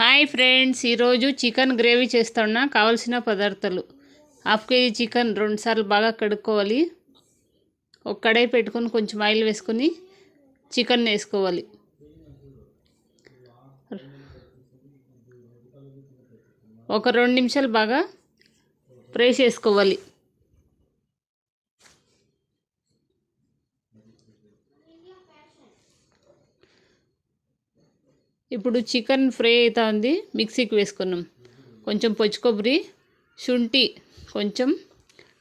Hi friends ఈరోజు chicken gravy చేస్తున్నా. కావాల్సిన పదార్థాలు. హాఫ్ కేజీ చికెన్ రెండుసార్లు బాగా కడుక్కోవాలి. ఒక కడాయి పెట్టుకొని కొంచెం ఆయిల్ వేసుకొని చికెన్ వేసుకోవాలి. ఒక రెండు నిమిషాలు బాగా ఫ్రై చేసుకోవాలి. ఇప్పుడు చికెన్ ఫ్రై అవుతా ఉంది మిక్సీకి వేసుకున్నాం. కొంచెం పచ్చి కొబ్బరి శుంఠి కొంచెం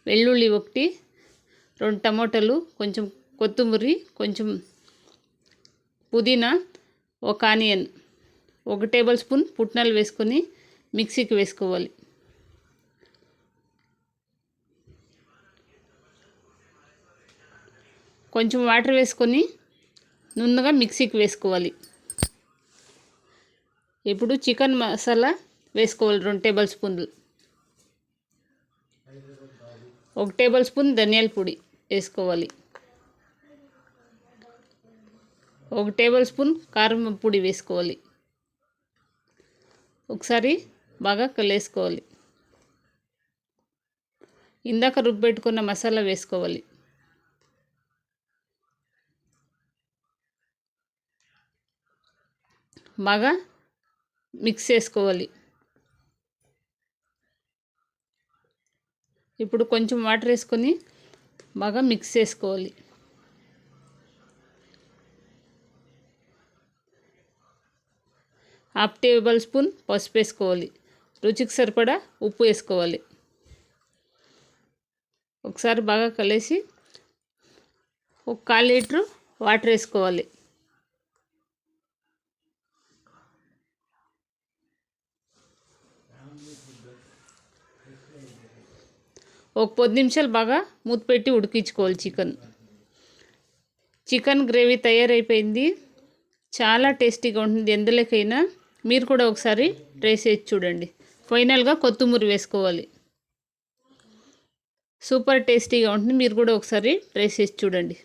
వెల్లుల్లి ఒకటి రెండు టమోటాలు కొంచెం కొత్తిమీర కొంచెం పుదీనా ఒక ఆనియన్ ఒక టేబుల్ స్పూన్ పుట్నాలు వేసుకొని మిక్సీకి వేసుకోవాలి. కొంచెం వాటర్ వేసుకొని నున్నగా మిక్సీకి వేసుకోవాలి. ఇప్పుడు చికెన్ మసాలా వేసుకోవాలి రెండు టేబుల్ స్పూన్లు. ఒక టేబుల్ స్పూన్ ధనియాల పొడి వేసుకోవాలి. ఒక టేబుల్ స్పూన్ కారం పొడి వేసుకోవాలి. ఒకసారి బాగా కలేసుకోవాలి ఇందాక రుబ్బెట్టుకున్న మసాలా వేసుకోవాలి. బాగా మిక్స్ చేసుకోవాలి. ఇప్పుడు కొంచెం వాటర్ వేసుకొని బాగా మిక్స్ చేసుకోవాలి. హాఫ్ టేబుల్ స్పూన్ పసుపు వేసుకోవాలి. రుచికి సరిపడా ఉప్పు వేసుకోవాలి. ఒకసారి బాగా కలిసి ఒక కాల్ లీటరు వాటర్ వేసుకోవాలి. ఒక పది నిమిషాలు బాగా మూత పెట్టి ఉడికించుకోవాలి చికెన్. చికెన్ గ్రేవీ తయారైపోయింది. చాలా టేస్టీగా ఉంటుంది. ఎందులోకైనా మీరు కూడా ఒకసారి ట్రై చేసి చూడండి. ఫైనల్గా కొత్తిమీర వేసుకోవాలి. సూపర్ టేస్టీగా ఉంటుంది. మీరు కూడా ఒకసారి ట్రై చేసి చూడండి.